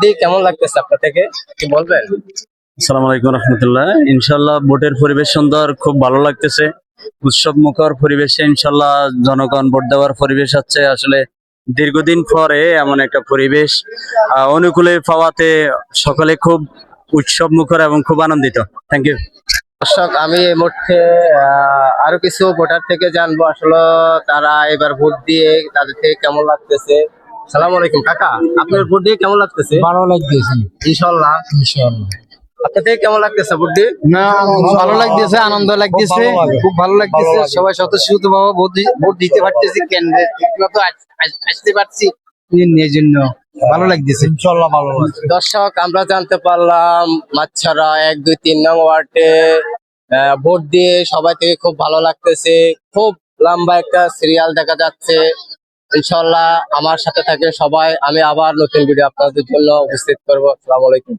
দিয়ে কেমন লাগতেছে আপনার থেকে? কি বলবেন। আসসালামু আলাইকুম রহমতুল্লাহ। ইনশাল্লাহ ভোটের পরিবেশ সুন্দর খুব ভালো লাগতেছে। উৎসব মুখর পরিবেশে ইনশাল্লাহ জনগণ ভোট দেওয়ার পরিবেশ হচ্ছে আসলে দীর্ঘদিন পরে এমন একটা পরিবেশ অনুকূলে পাওয়াতে সকলে খুব উৎসব মুখর এবং খুব আনন্দিত। থ্যাংক ইউ দর্শক আমি এই মুহূর্তে আরও কিছু ভোটার থেকে জানব আসলে তারা এবার ভোট দিয়ে তাদের থেকে কেমন লাগতেছে। সালাম আলাইকুম কাকা। আপনার ভোট দিয়ে কেমন লাগতেছে? ভালো লাগতেছে। ইনশাল্লাহ থেকে কেমন লাগতেছে না ভালো লাগতেছে আনন্দ লাগতেছে খুব ভালো লাগতেছে। সবাই স্বতঃস্ফূর্ত ভাবে ভোট দিতে পারতেছি কেন্দ্রে ঠিকমতো আস- আস- আসতে পারছি। এই জন্য ভালো লাগতেছে। ইনশাআল্লাহ ভালো দর্শক আমরা জানতে পারলাম মাচ্ছারা এক দুই তিন নং ওয়ার্ডে ভোট দিয়ে সবাই থেকে খুব ভালো লাগতেছে। খুব লম্বা একটা সিরিয়াল দেখা যাচ্ছে। ইনশাল্লাহ আমার সাথে থাকে সবাই। আমি আবার নতুন ভিডিও আপনাদের জন্য উপস্থিত করব। আসসালামু আলাইকুম।